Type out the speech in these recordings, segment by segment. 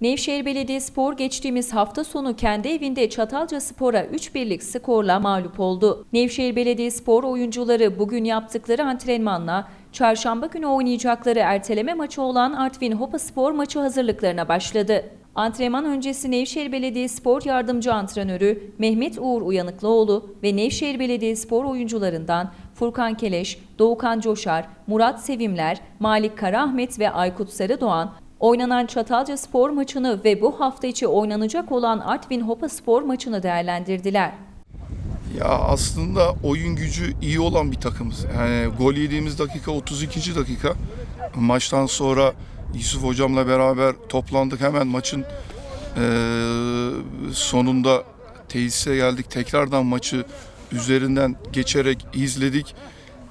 Nevşehir Belediyespor geçtiğimiz hafta sonu kendi evinde Çatalca Spor'a 3-1'lik skorla mağlup oldu. Nevşehir Belediyespor oyuncuları bugün yaptıkları antrenmanla çarşamba günü oynayacakları erteleme maçı olan Artvin Hopaspor maçı hazırlıklarına başladı. Antrenman öncesi Nevşehir Belediyespor yardımcı antrenörü Mehmet Uğur Uyanıklıoğlu ve Nevşehir Belediyespor oyuncularından Furkan Keleş, Doğukan Coşar, Murat Sevimler, Malik Karahmet ve Aykut Sarıdoğan oynanan Çatalca Spor maçını ve bu hafta içi oynanacak olan Artvin Hopa Spor maçını değerlendirdiler. Ya aslında oyun gücü iyi olan bir takımız. Yani gol yediğimiz dakika 32. dakika. Maçtan sonra Yusuf hocamla beraber toplandık. Hemen maçın eee, sonunda tesise geldik. Tekrardan maçı üzerinden geçerek izledik.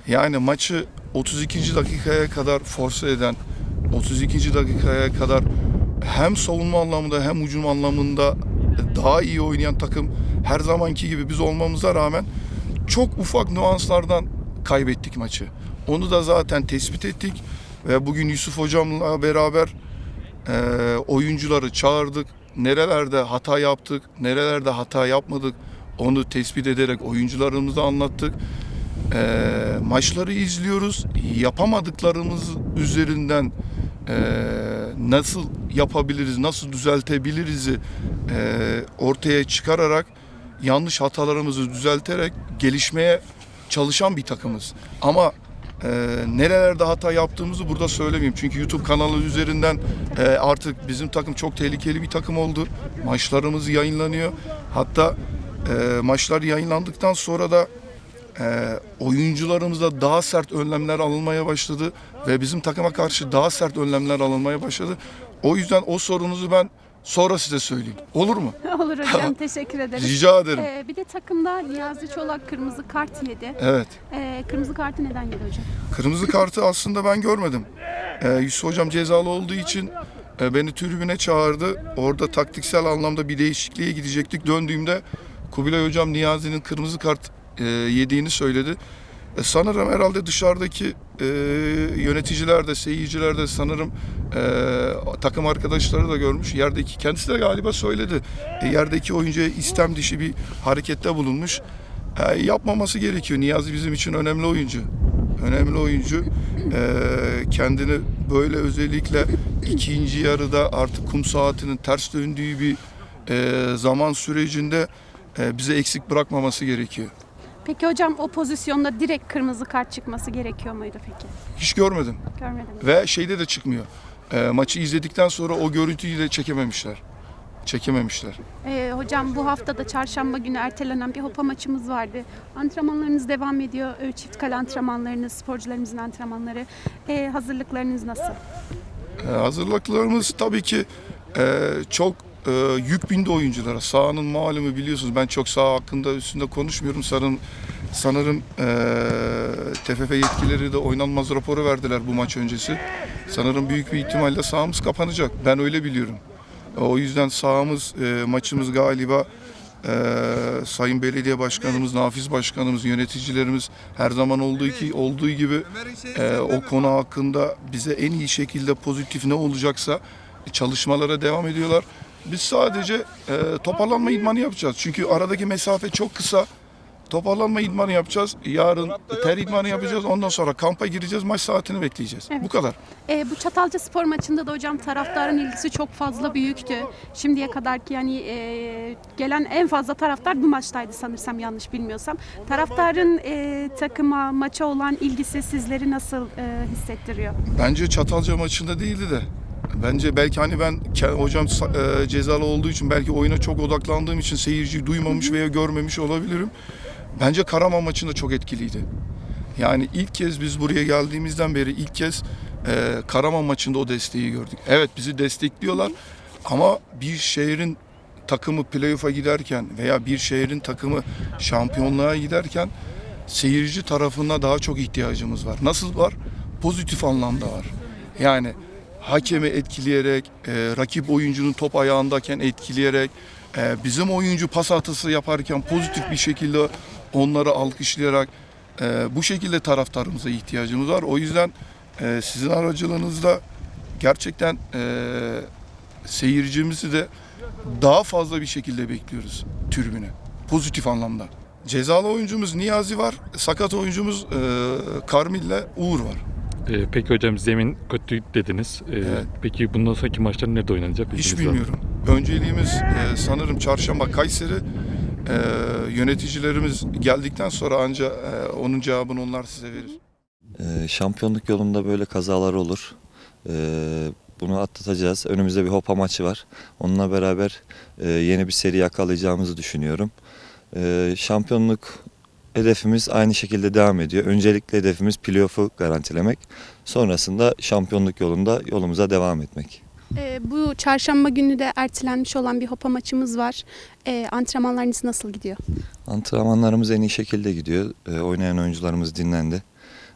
Yani maçı 32. dakikaya kadar force eden, 32. dakikaya kadar hem savunma anlamında hem hücum anlamında daha iyi oynayan takım her zamanki gibi biz olmamıza rağmen çok ufak nüanslardan kaybettik maçı. Onu da zaten tespit ettik ve bugün Yusuf hocamla beraber e, oyuncuları çağırdık. Nerelerde hata yaptık, nerelerde hata yapmadık onu tespit ederek oyuncularımıza anlattık. E, maçları izliyoruz. Yapamadıklarımız üzerinden e, nasıl yapabiliriz, nasıl düzeltebiliriz'i e, ortaya çıkararak yanlış hatalarımızı düzelterek gelişmeye çalışan bir takımız. Ama e, nerelerde hata yaptığımızı burada söylemeyeyim. Çünkü YouTube kanalı üzerinden e, artık bizim takım çok tehlikeli bir takım oldu. Maçlarımız yayınlanıyor. Hatta e, maçlar yayınlandıktan sonra da e, oyuncularımızda daha sert önlemler alınmaya başladı ve bizim takıma karşı daha sert önlemler alınmaya başladı. O yüzden o sorunuzu ben sonra size söyleyeyim. Olur mu? Olur hocam teşekkür ederiz. Rica ederim. Ee, bir de takımda Niyazi Çolak kırmızı kart yedi. Evet. Ee, kırmızı kartı neden yedi hocam? Kırmızı kartı aslında ben görmedim. Ee, Yusuf Hocam cezalı olduğu için e, beni tribüne çağırdı. Orada taktiksel anlamda bir değişikliğe gidecektik. Döndüğümde Kubilay Hocam Niyazi'nin kırmızı kart e, yediğini söyledi. E, sanırım herhalde dışarıdaki e, yöneticiler de, seyirciler de sanırım e, takım arkadaşları da görmüş. Yerdeki kendisi de galiba söyledi. E, yerdeki oyuncuya istem dışı bir harekette bulunmuş. E, yapmaması gerekiyor. Niyazi bizim için önemli oyuncu. Önemli oyuncu. E, kendini böyle özellikle ikinci yarıda artık kum saatinin ters döndüğü bir e, zaman sürecinde e, bize eksik bırakmaması gerekiyor. Peki hocam o pozisyonda direkt kırmızı kart çıkması gerekiyor muydu peki? Hiç görmedim. Görmedim. Ve şeyde de çıkmıyor. E, maçı izledikten sonra o görüntüyü de çekememişler. Çekememişler. Ee, hocam bu hafta da çarşamba günü ertelenen bir hopa maçımız vardı. Antrenmanlarınız devam ediyor. Ee, Çift kale antrenmanlarınız, sporcularımızın antrenmanları. Ee, hazırlıklarınız nasıl? E, hazırlıklarımız tabii ki e, çok e, yük bindi oyunculara. Sahanın malumu biliyorsunuz ben çok saha hakkında üstünde konuşmuyorum. Sanırım, sanırım e, TFF yetkileri de oynanmaz raporu verdiler bu maç öncesi. Sanırım büyük bir ihtimalle sahamız kapanacak. Ben öyle biliyorum. E, O yüzden sahamız, e, maçımız galiba e, Sayın Belediye Başkanımız, Nafiz Başkanımız, yöneticilerimiz her zaman olduğu ki olduğu gibi e, o konu hakkında bize en iyi şekilde pozitif ne olacaksa çalışmalara devam ediyorlar. Biz sadece e, toparlanma idmanı yapacağız. Çünkü aradaki mesafe çok kısa. Toparlanma idmanı yapacağız. Yarın ter idmanı yapacağız. Ondan sonra kampa gireceğiz. Maç saatini bekleyeceğiz. Evet. Bu kadar. Ee, bu Çatalca Spor maçında da hocam taraftarın ilgisi çok fazla büyüktü. Şimdiye kadar ki yani e, gelen en fazla taraftar bu maçtaydı sanırsam yanlış bilmiyorsam. Taraftarın e, takıma, maça olan ilgisi sizleri nasıl e, hissettiriyor? Bence Çatalca maçında değildi de. Bence belki hani ben hocam e, cezalı olduğu için belki oyuna çok odaklandığım için seyirciyi duymamış veya görmemiş olabilirim. Bence Karaman maçında çok etkiliydi. Yani ilk kez biz buraya geldiğimizden beri ilk kez e, Karaman maçında o desteği gördük. Evet bizi destekliyorlar ama bir şehrin takımı playoff'a giderken veya bir şehrin takımı şampiyonluğa giderken seyirci tarafına daha çok ihtiyacımız var. Nasıl var? Pozitif anlamda var. Yani hakemi etkileyerek, e, rakip oyuncunun top ayağındayken etkileyerek, e, bizim oyuncu pas hatası yaparken pozitif bir şekilde onları alkışlayarak e, bu şekilde taraftarımıza ihtiyacımız var. O yüzden e, sizin aracılığınızda gerçekten e, seyircimizi de daha fazla bir şekilde bekliyoruz tribüne. Pozitif anlamda. Cezalı oyuncumuz Niyazi var, sakat oyuncumuz e, Karmil'le Uğur var. Ee, peki hocam zemin kötü dediniz. Ee, Evet. Peki bundan sonraki maçlar nerede oynanacak? Hiç Bilginiz var bilmiyorum. Önceliğimiz e, sanırım çarşamba Kayseri. E, yöneticilerimiz geldikten sonra anca e, onun cevabını onlar size verir. Ee, şampiyonluk yolunda böyle kazalar olur. Ee, bunu atlatacağız. Önümüzde bir hopa maçı var. Onunla beraber e, yeni bir seri yakalayacağımızı düşünüyorum. Ee, şampiyonluk hedefimiz aynı şekilde devam ediyor. Öncelikle hedefimiz playoff'u garantilemek. Sonrasında şampiyonluk yolunda yolumuza devam etmek. E, bu çarşamba günü de ertelenmiş olan bir hopa maçımız var. E, antrenmanlarınız nasıl gidiyor? Antrenmanlarımız en iyi şekilde gidiyor. Ee, oynayan oyuncularımız dinlendi.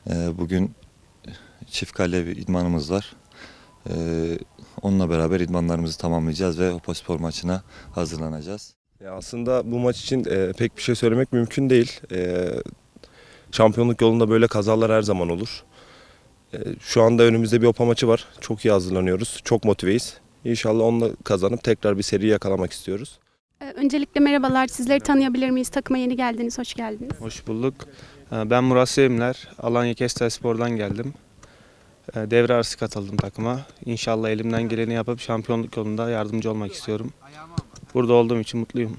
Ee, bugün çift kale bir idmanımız var. Ee, onunla beraber idmanlarımızı tamamlayacağız ve Hopaspor maçına hazırlanacağız. Ya aslında bu maç için e, pek bir şey söylemek mümkün değil. E, şampiyonluk yolunda böyle kazalar her zaman olur. E, şu anda önümüzde bir opa maçı var. Çok iyi hazırlanıyoruz. Çok motiveyiz. İnşallah onunla kazanıp tekrar bir seri yakalamak istiyoruz. E, öncelikle merhabalar. Sizleri tanıyabilir miyiz? Takıma yeni geldiniz. Hoş geldiniz. Hoş bulduk. Ben Murat Sevimler. Alanya Kestel Spor'dan geldim. Devre arası katıldım takıma. İnşallah elimden geleni yapıp şampiyonluk yolunda yardımcı olmak istiyorum. Burada olduğum için mutluyum.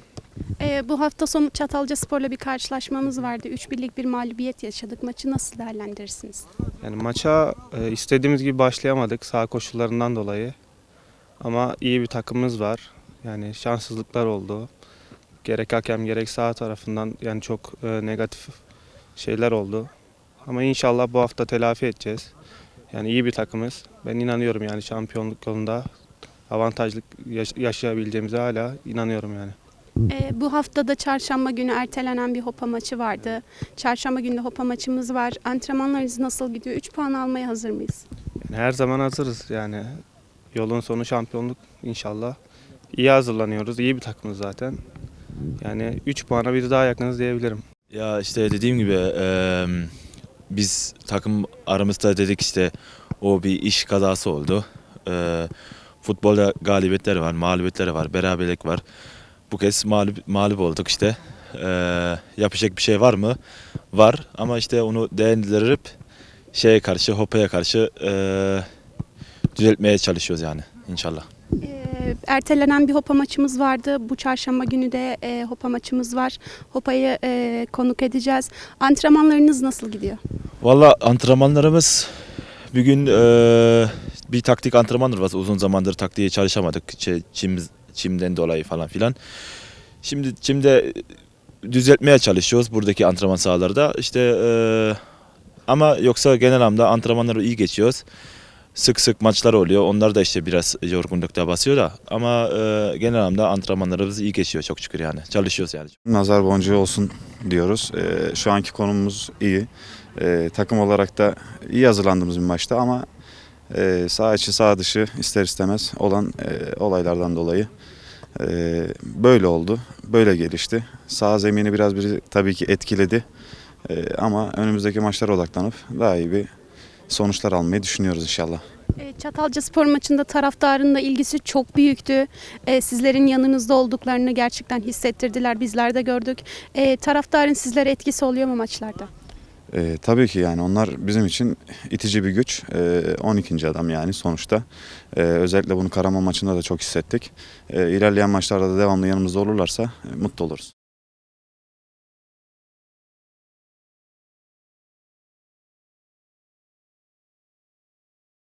E, bu hafta sonu Çatalca Spor'la bir karşılaşmamız vardı. 3 birlik bir mağlubiyet yaşadık. Maçı nasıl değerlendirirsiniz? Yani maça e, istediğimiz gibi başlayamadık sağ koşullarından dolayı. Ama iyi bir takımımız var. Yani şanssızlıklar oldu. Gerek hakem gerek sağ tarafından yani çok e, negatif şeyler oldu. Ama inşallah bu hafta telafi edeceğiz. Yani iyi bir takımız. Ben inanıyorum yani şampiyonluk yolunda avantajlı yaş- yaşayabileceğimize hala inanıyorum yani. E, bu haftada çarşamba günü ertelenen bir hopa maçı vardı. Çarşamba günü de hopa maçımız var. Antrenmanlarınız nasıl gidiyor? 3 puan almaya hazır mıyız? Yani her zaman hazırız yani. Yolun sonu şampiyonluk inşallah. İyi hazırlanıyoruz. İyi bir takımız zaten. Yani 3 puana bir daha yakınız diyebilirim. Ya işte dediğim gibi eee, biz takım aramızda dedik işte o bir iş kazası oldu. Eee, futbolda galibiyetler var, mağlubiyetler var, beraberlik var. Bu kez mağlup, mağlup olduk işte. Eee, yapacak bir şey var mı? Var ama işte onu değerlendirip şeye karşı, Hopa'ya karşı eee, düzeltmeye çalışıyoruz yani inşallah. E, ertelenen bir hopa maçımız vardı. Bu çarşamba günü de e, hopa maçımız var. Hopa'yı e, konuk edeceğiz. Antrenmanlarınız nasıl gidiyor? Valla antrenmanlarımız bugün eee, bir taktik antrenmanlar var. Uzun zamandır taktiğe çalışamadık. Çi- Çim, çimden dolayı falan filan. Şimdi çimde düzeltmeye çalışıyoruz buradaki antrenman sahalarda. İşte eee, ama yoksa genel anlamda antrenmanları iyi geçiyoruz. Sık sık maçlar oluyor. Onlar da işte biraz yorgunlukta basıyor da. Ama eee, genel anlamda antrenmanlarımız iyi geçiyor çok şükür yani. Çalışıyoruz yani. Nazar boncuğu olsun diyoruz. Ee, şu anki konumumuz iyi. Ee, takım olarak da iyi hazırlandığımız bir maçtı ama e, sağ içi sağ dışı ister istemez olan e, olaylardan dolayı e, böyle oldu. Böyle gelişti. Sağ zemini biraz bir tabii ki etkiledi. E, ama önümüzdeki maçlara odaklanıp daha iyi bir sonuçlar almayı düşünüyoruz inşallah. E, Çatalca Spor maçında taraftarın da ilgisi çok büyüktü. E, sizlerin yanınızda olduklarını gerçekten hissettirdiler. Bizler de gördük. E, taraftarın sizlere etkisi oluyor mu maçlarda? Ee, tabii ki yani onlar bizim için itici bir güç. Ee, 12. adam yani sonuçta. Ee, özellikle bunu Karaman maçında da çok hissettik. Ee, ilerleyen maçlarda da devamlı yanımızda olurlarsa e, mutlu oluruz.